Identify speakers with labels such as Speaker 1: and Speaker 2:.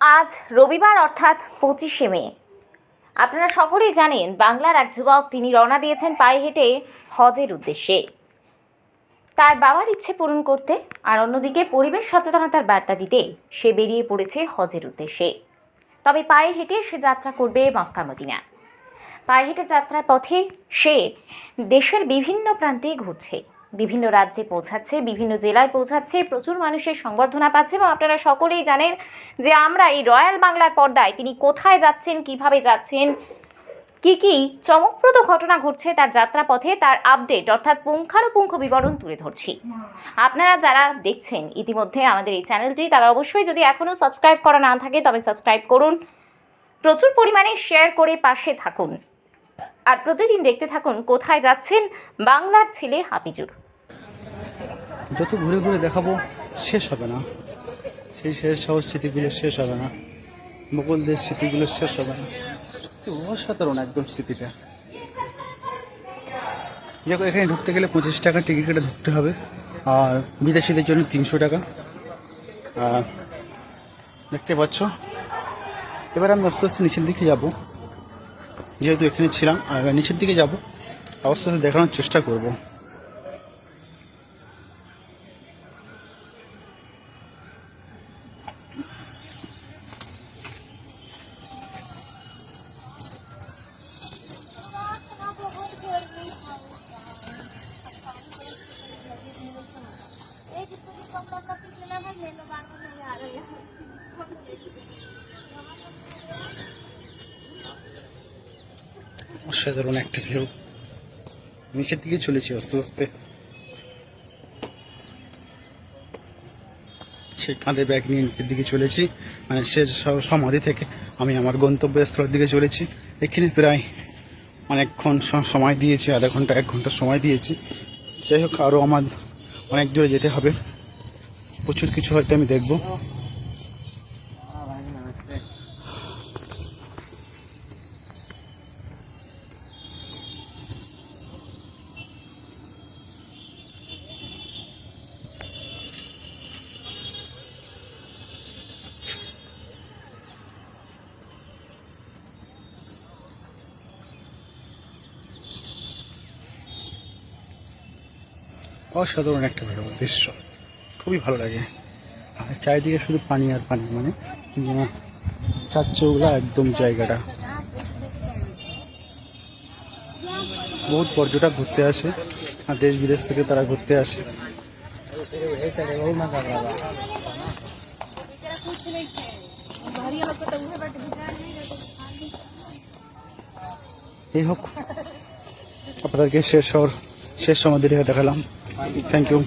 Speaker 1: আজ রবিবার অর্থাৎ পঁচিশে মে। আপনারা সকলেই জানেন বাংলার এক যুবক তিনি রওনা দিয়েছেন পায়ে হেঁটে হজের উদ্দেশ্যে। তার বাবার ইচ্ছে পূরণ করতে আর অন্যদিকে পরিবেশ সচেতনতার বার্তা দিতে সে বেরিয়ে পড়েছে হজের উদ্দেশ্যে। তবে পায়ে হেঁটে সে যাত্রা করবে মক্কা মদিনা। পায়ে হেঁটে যাত্রার পথে সে দেশের বিভিন্ন প্রান্তে ঘুরছে। বিভিন্ন রাজ্যে পৌঁছাচ্ছে, বিভিন্ন জেলায় পৌঁছাচ্ছে, প্রচুর মানুষের সংবর্ধনা পাচ্ছে এবং আপনারা সকলেই জানেন যে আমরা এই রয়্যাল বাংলার পর্দায় তিনি কোথায় যাচ্ছেন, কীভাবে যাচ্ছেন, কি কি চমকপ্রদ ঘটনা ঘটছে তার যাত্রাপথে, তার আপডেট অর্থাৎ পুঙ্খানুপুঙ্খ বিবরণ তুলে ধরছি। আপনারা যারা দেখছেন ইতিমধ্যে আমাদের এই চ্যানেলটি, তারা অবশ্যই যদি এখনও সাবস্ক্রাইব করা না থাকে, তবে সাবস্ক্রাইব করুন। প্রচুর পরিমাণে শেয়ার করে পাশে থাকুন। আর প্রতিদিন দেখতে থাকুন কোথায় যাচ্ছেন বাংলার ছেলে হাফিজুর।
Speaker 2: যত ঘুরে ঘুরে দেখাবো, শেষ হবে না। সেই শেষ হওয়ার স্মৃতিগুলো শেষ হবে না। মোগলদের স্মৃতিগুলো শেষ হবে না। অসাধারণ একদম স্মৃতিটা। দেখো, এখানে ঢুকতে গেলে পঁচিশ টাকা টিকিট কেটে ঢুকতে হবে, আর বিদেশিদের জন্য তিনশো টাকা। দেখতে পাচ্ছ? এবার আমি আস্তে আস্তে নিচের দিকে যাব। যেহেতু এখানে ছিলাম আর এবার নিচের দিকে যাব। আস্তে দেখানোর চেষ্টা করব। অসাধারণ একটা ভিউ নিচের দিকে চলেছি আস্তে আস্তে। সে কাঁধে ব্যাগ নিয়ে নিচের দিকে চলেছি। মানে সে সমাধি থেকে আমি আমার গন্তব্যস্থলের দিকে চলেছি। এখানে প্রায় অনেকক্ষণ সময় দিয়েছি, আধা ঘণ্টা, এক ঘণ্টা সময় দিয়েছি। যাই হোক আরও আমার অনেক দূরে যেতে হবে। প্রচুর কিছু হয়তো আমি দেখব। অসাধারণ একটা ভালো দৃশ্য। খুবই ভালো লাগে। আর চারিদিকে শুধু পানি আর পানি মানে চার চৌলা একদম জায়গাটা। বহুত পর্যটক ঘুরতে আসে, আর দেশ বিদেশ থেকে তারা ঘুরতে আসে। এই হোক, আপনাদেরকে শেষ শহর শেষ সমাধি দেখালাম। Thank you